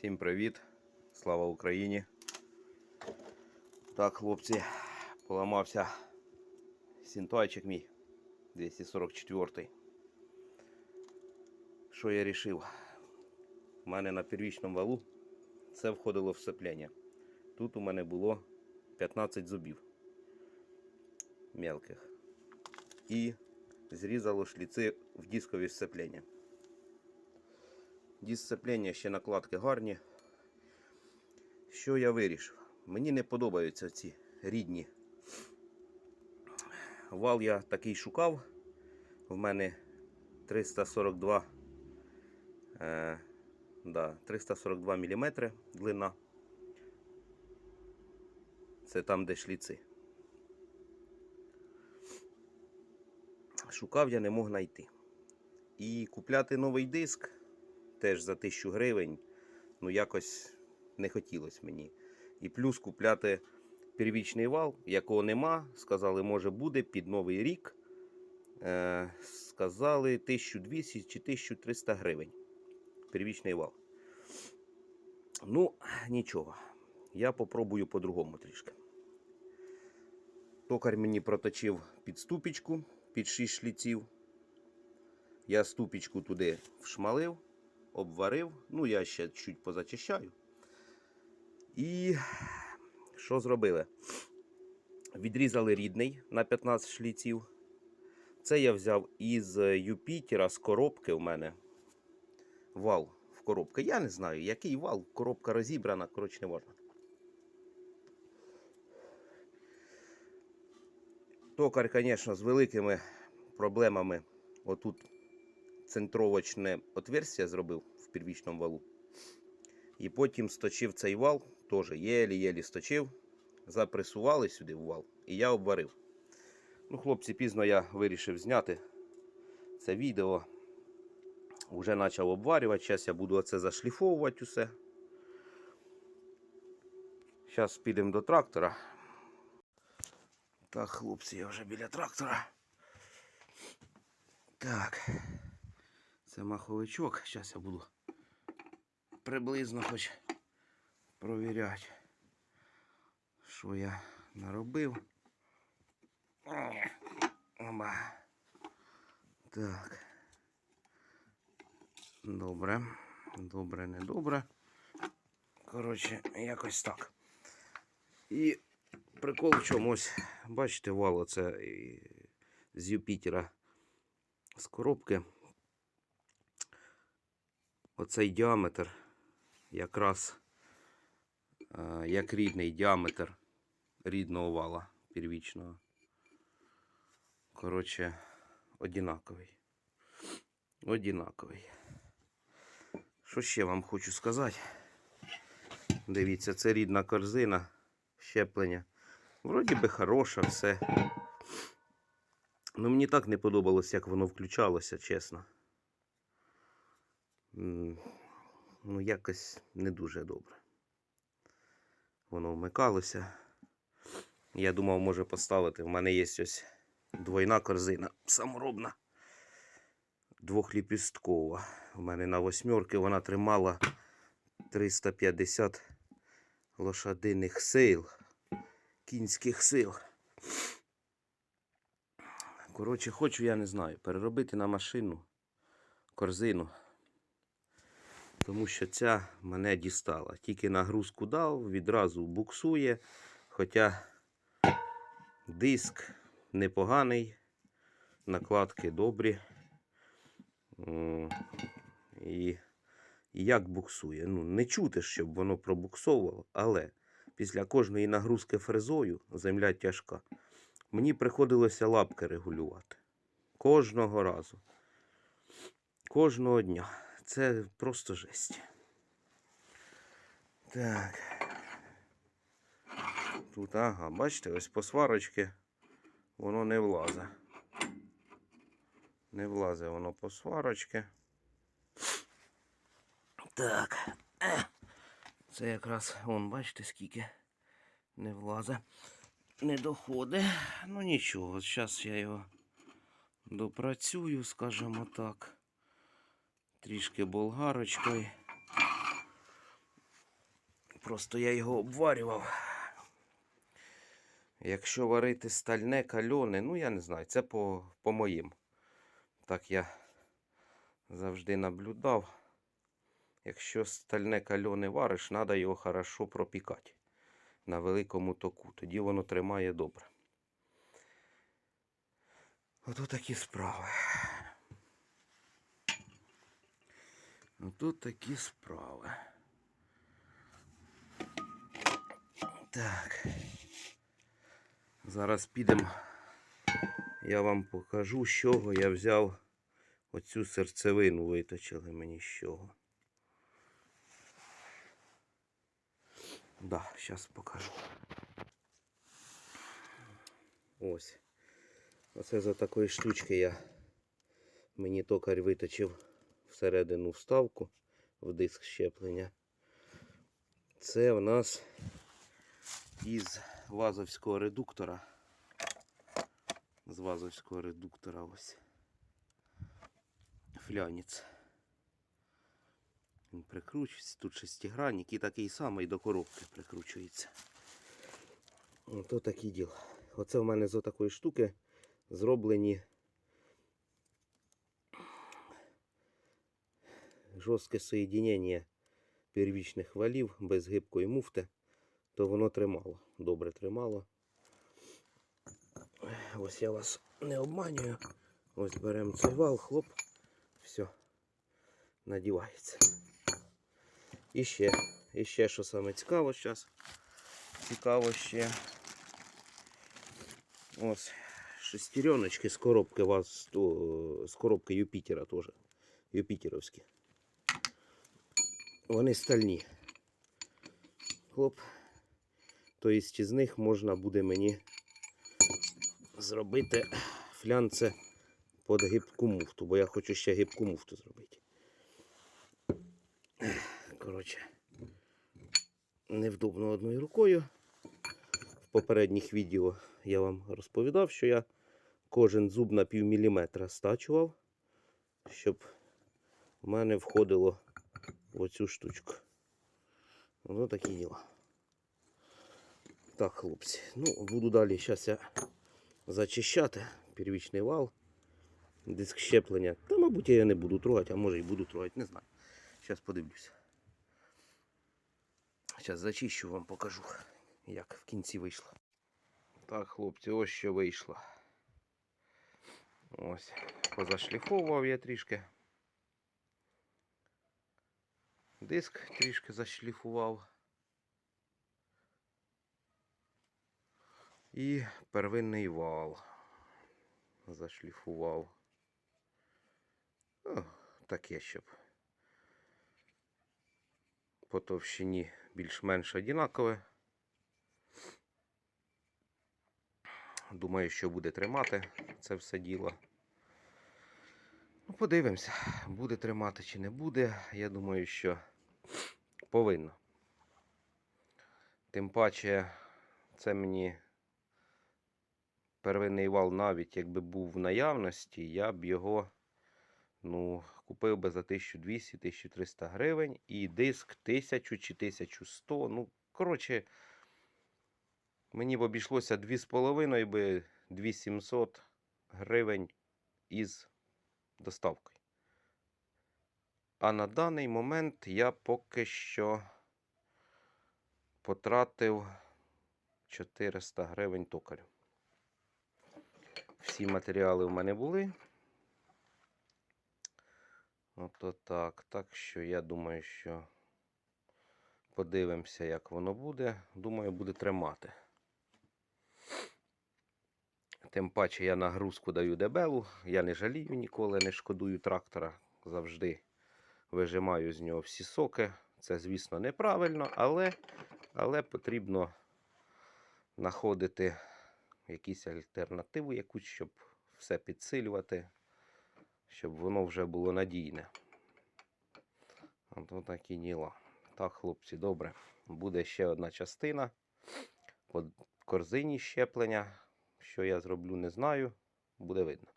Всім привіт! Слава Україні! Так, хлопці, поламався синтайчик мій 244. Що я рішив? У мене на первічному валу це входило в сцеплення. Тут у мене було 15 зубів мелких. І зрізало шліци в дискові сцеплення. Дисциплення ще накладки гарні. Що я вирішив? Мені не подобаються ці рідні. Вал я такий шукав. В мене 342, е, да, 342 мм длина. Це там, де шліци. Шукав я не мог знайти. І купляти новий диск теж за 1000 гривень, ну якось не хотілося мені. І плюс купляти первічний вал, якого нема. Сказали, може буде під новий рік. Е, сказали 1200 чи 1300 гривень. Первічний вал. Ну, нічого. Я попробую по-другому трішки. Токар мені проточив під ступічку, під 6 шліців. Я ступічку туди вшмалив обварив. Ну, я ще чуть позачищаю. І що зробили? Відрізали рідний на 15 шліців. Це я взяв із Юпітера з коробки у мене. Вал в коробці. Я не знаю, який вал, коробка розібрана, коротше, не важно. Токар, звісно, з великими проблемами. Отут центровочне отверстие зробив в первічному валу. І потім сточив цей вал, теж єлі-єлі сточив, запресували сюди в вал, і я обварив. Ну, хлопці, пізно я вирішив зняти це відео. Уже почав обварювати. Зараз я буду оце зашліфовувати усе. Зараз підемо до трактора. Так, хлопці, я вже біля трактора. Так. Це маховичок. Зараз я буду приблизно хоч провіряти, що я наробив. Так. Добре. Добре, не добре. Коротше, якось так. І прикол в чому ось, бачите, вало це з Юпітера з коробки оцей діаметр якраз е, як рідний діаметр рідного вала первічного. Коротше, одинаковий. Одинаковий. Що ще вам хочу сказати? Дивіться, це рідна корзина щеплення. Вроді би хороша все. Ну мені так не подобалось, як воно включалося, чесно. Ну, якось не дуже добре. Воно вмикалося. Я думав, може поставити. В мене є ось двойна корзина саморобна. Двохліпісткова. У мене на восьмерки вона тримала 350 лошадиних сил, кінських сил. Коротше, хочу, я не знаю, переробити на машину корзину. Тому що ця мене дістала. Тільки нагрузку дав, відразу буксує. Хоча диск непоганий, накладки добрі. І, як буксує. Ну, не чути, щоб воно пробуксовувало, але після кожної нагрузки фрезою земля тяжка. Мені приходилося лапки регулювати. Кожного разу. Кожного дня. Це просто жесть. Так. Тут, ага, бачите, ось по сварочки воно не влазить. Не влазить воно по сварочки. Так. Це якраз, вон, бачите, скільки не влазить. Не доходить. Ну нічого, зараз я його допрацюю, скажімо так. Трішки болгарочкою. Просто я його обварював. Якщо варити стальне кальоне, ну я не знаю, це по, по моїм. Так я завжди наблюдав. Якщо стальне кальоне вариш, треба його хорошо пропікати на великому току. Тоді воно тримає добре. Ото такі справи. Ото такі справи. Так. Зараз підемо. Я вам покажу, з чого я взяв оцю серцевину виточили мені з чого. Да, зараз покажу. Ось. Оце за такої штучки я мені токар виточив всередину вставку в диск щеплення. Це в нас із вазовського редуктора. З вазовського редуктора ось. Фляніц. Він прикручується. Тут шестигранник і такий самий до коробки прикручується. Ото такі діла. Оце в мене з такої штуки зроблені жорстке соєдінення первічних валів без гибкої муфти, то воно тримало. Добре тримало. Ось я вас не обманюю. Ось беремо цей вал, хлоп, все, надівається. І ще, і ще, що саме цікаво зараз. Цікаво ще. Ось шестереночки з коробки вас, з коробки Юпітера теж. Юпітеровські. Вони стальні. Хлоп. Тобто з них можна буде мені зробити флянце під гибку муфту, бо я хочу ще гибку муфту зробити. Коротше, невдобно одною рукою. В попередніх відео я вам розповідав, що я кожен зуб на пів міліметра стачував, щоб в мене входило оцю штучку. Воно такі діла. Так, хлопці. Ну, буду далі зараз я зачищати первічний вал, диск щеплення. Та, мабуть, я не буду трогати, а може і буду трогати, не знаю. Зараз подивлюся. Зараз зачищу вам покажу, як в кінці вийшло. Так, хлопці, ось що вийшло. Ось, позашліфовував я трішки. Диск трішки зашліфував. І первинний вал зашліфував. Ну, таке, щоб по товщині більш-менш однакове. Думаю, що буде тримати це все діло. Ну, подивимося, буде тримати чи не буде. Я думаю, що повинно. Тим паче, це мені первинний вал, навіть якби був в наявності, я б його ну, купив би за 1200-1300 гривень і диск 1000 чи 1100. Ну, коротше, мені б обійшлося 2,5 би 2700 гривень із доставкою. А на даний момент я поки що потратив 400 гривень токарю. Всі матеріали в мене були. Ото так. Так що я думаю, що подивимося, як воно буде. Думаю, буде тримати. Тим паче я нагрузку даю дебелу. Я не жалію ніколи, не шкодую трактора. Завжди вижимаю з нього всі соки. Це, звісно, неправильно, але, але потрібно знаходити якусь альтернативу, якусь, щоб все підсилювати, щоб воно вже було надійне. От такі діла. Так, хлопці, добре. Буде ще одна частина по корзині щеплення. Що я зроблю, не знаю. Буде видно.